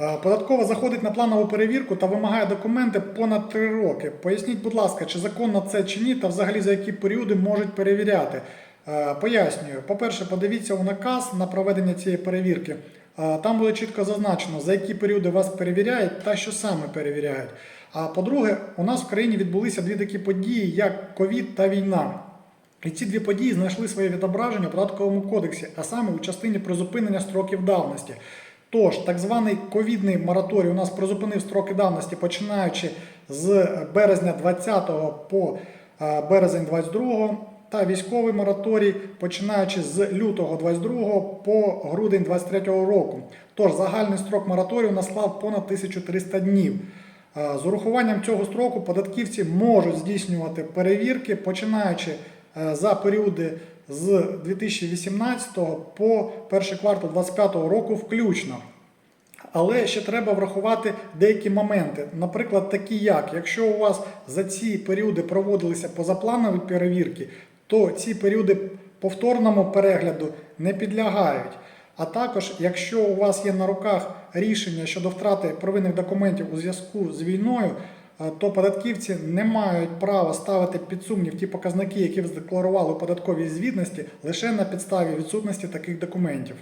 Е, Податкова заходить на планову перевірку та вимагає документи понад 3 роки. Поясніть, будь ласка, чи законно це чи ні, та взагалі за які періоди можуть перевіряти. Е, Пояснюю. По-перше, подивіться у наказ на проведення цієї перевірки. Е, Там буде чітко зазначено, за які періоди вас перевіряють та що саме перевіряють. А по-друге, у нас в країні відбулися дві такі події, як ковід та війна. І ці дві події знайшли своє відображення у податковому кодексі, а саме у частині призупинення строків давності. Тож, так званий ковідний мораторій у нас призупинив строки давності, починаючи з березня 20 по е, березень 22 та військовий мораторій, починаючи з лютого 22 по грудень 23 року. Тож загальний строк мораторію наслав понад 1300 днів. Е, З урахуванням цього строку податківці можуть здійснювати перевірки, починаючи е, за періоди з 2018 по перший квартал 2025 року включно. Але ще треба врахувати деякі моменти. Наприклад, такі як, якщо у вас за ці періоди проводилися позапланові перевірки, то ці періоди повторному перегляду не підлягають. А також, якщо у вас є на руках рішення щодо втрати первинних документів у зв'язку з війною, то податківці не мають права ставити під сумнів ті показники, які задекларували у податковій звітності, лише на підставі відсутності таких документів.